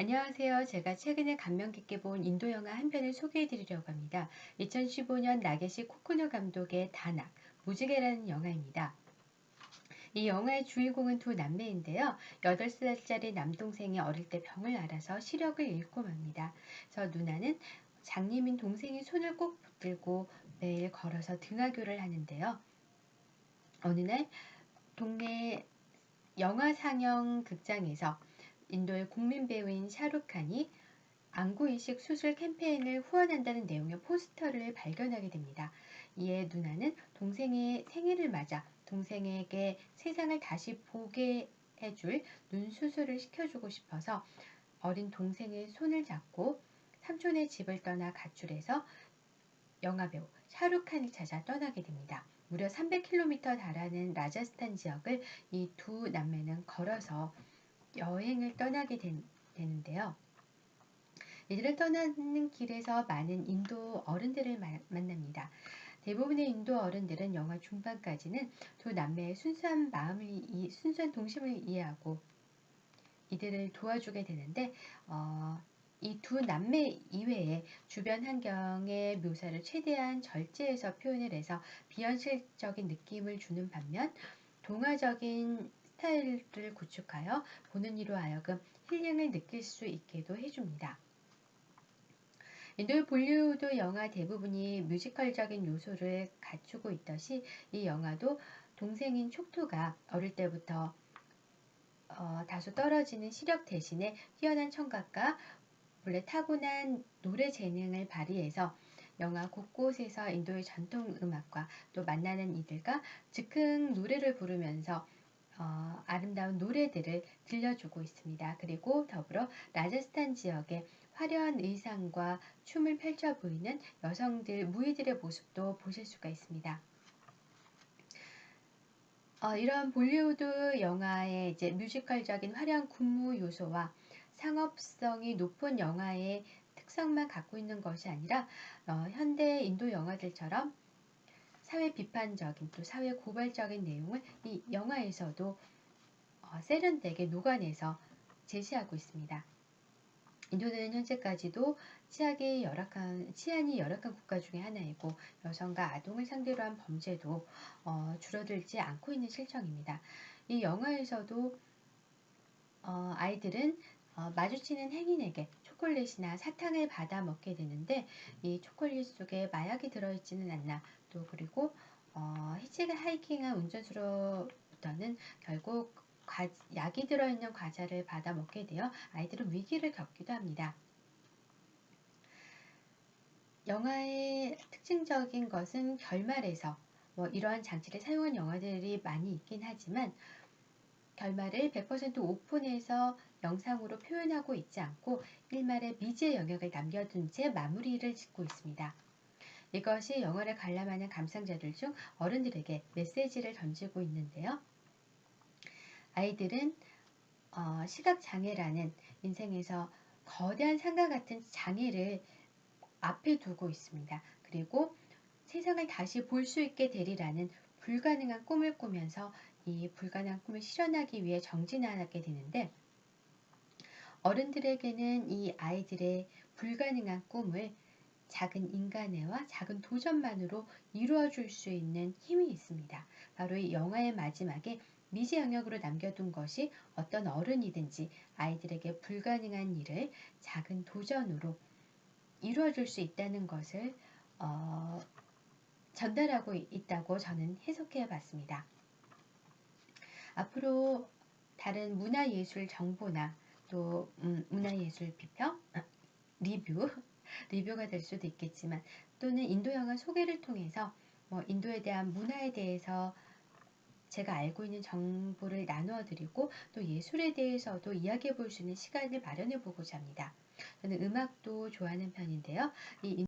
안녕하세요. 제가 최근에 감명 깊게 본 인도 영화 한 편을 소개해 드리려고 합니다. 2015년 나게시 코코노 감독의 다낙, 무지개라는 영화입니다. 이 영화의 주인공은 두 남매인데요. 8살짜리 남동생이 어릴 때 병을 앓아서 시력을 잃고 맙니다. 저 누나는 장님인 동생의 손을 꼭 붙들고 매일 걸어서 등하교를 하는데요. 어느 날 동네 영화 상영 극장에서 인도의 국민 배우인 샤룩칸이 안구이식 수술 캠페인을 후원한다는 내용의 포스터를 발견하게 됩니다. 이에 누나는 동생의 생일을 맞아 동생에게 세상을 다시 보게 해줄 눈 수술을 시켜주고 싶어서 어린 동생의 손을 잡고 삼촌의 집을 떠나 가출해서 영화배우 샤룩칸을 찾아 떠나게 됩니다. 무려 300km 달하는 라자스탄 지역을 이 두 남매는 걸어서 여행을 떠나게 된, 되는데요. 이들을 떠나는 길에서 많은 인도 어른들을 마, 만납니다. 대부분의 인도 어른들은 영화 중반까지는 두 남매의 순수한 마음을 이, 순수한 동심을 이해하고 이들을 도와주게 되는데 어, 이 두 남매 이외에 주변 환경의 묘사를 최대한 절제해서 표현을 해서 비현실적인 느낌을 주는 반면 동화적인 스타일을 구축하여 보는 이로 하여금 힐링을 느낄 수 있게도 해줍니다. 인도의 볼리우드 영화 대부분이 뮤지컬적인 요소를 갖추고 있듯이 이 영화도 동생인 촉토가 어릴 때부터 어, 다소 떨어지는 시력 대신에 뛰어난 청각과 원래 타고난 노래 재능을 발휘해서 영화 곳곳에서 인도의 전통 음악과 또 만나는 이들과 즉흥 노래를 부르면서 어, 아름다운 노래들을 들려주고 있습니다. 그리고 더불어 라자스탄 지역의 화려한 의상과 춤을 펼쳐 보이는 여성들, 무희들의 모습도 보실 수가 있습니다. 어, 이런 볼리우드 영화의 이제 뮤지컬적인 화려한 군무 요소와 상업성이 높은 영화의 특성만 갖고 있는 것이 아니라 어, 현대 인도 영화들처럼 사회 비판적인 또 사회 고발적인 내용을 이 영화에서도 어, 세련되게 녹아내서 제시하고 있습니다. 인도는 현재까지도 치안이 열악한, 치안이 열악한 국가 중의 하나이고 여성과 아동을 상대로 한 범죄도 어, 줄어들지 않고 있는 실정입니다. 이 영화에서도 어, 아이들은 어, 마주치는 행인에게 초콜릿이나 사탕을 받아 먹게 되는데 이 초콜릿 속에 마약이 들어있지는 않나 또 그리고 어, 히치가 하이킹한 운전수로부터는 결국 과, 약이 들어있는 과자를 받아 먹게 되어 아이들은 위기를 겪기도 합니다. 영화의 특징적인 것은 결말에서 뭐 이러한 장치를 사용한 영화들이 많이 있긴 하지만 결말을 100% 오픈해서 영상으로 표현하고 있지 않고 일말의 미지의 영역을 남겨둔 채 마무리를 짓고 있습니다. 이것이 영화를 관람하는 감상자들 중 어른들에게 메시지를 던지고 있는데요. 아이들은 어, 시각장애라는 인생에서 거대한 산과 같은 장애를 앞에 두고 있습니다. 그리고 세상을 다시 볼 수 있게 되리라는 불가능한 꿈을 꾸면서 이 불가능한 꿈을 실현하기 위해 정진하게 되는데 어른들에게는 이 아이들의 불가능한 꿈을 작은 인간애와 작은 도전만으로 이루어 줄 수 있는 힘이 있습니다. 바로 이 영화의 마지막에 미지 영역으로 남겨둔 것이 어떤 어른이든지 아이들에게 불가능한 일을 작은 도전으로 이루어 줄 수 있다는 것을 어, 전달하고 있다고 저는 해석해 봤습니다. 앞으로 다른 문화예술 정보나 또 음, 문화예술 비평, 리뷰, 리뷰가 될 수도 있겠지만 또는 인도 영화 소개를 통해서 뭐 인도에 대한 문화에 대해서 제가 알고 있는 정보를 나누어 드리고 또 예술에 대해서도 이야기해 볼 수 있는 시간을 마련해 보고자 합니다. 저는 음악도 좋아하는 편인데요. 이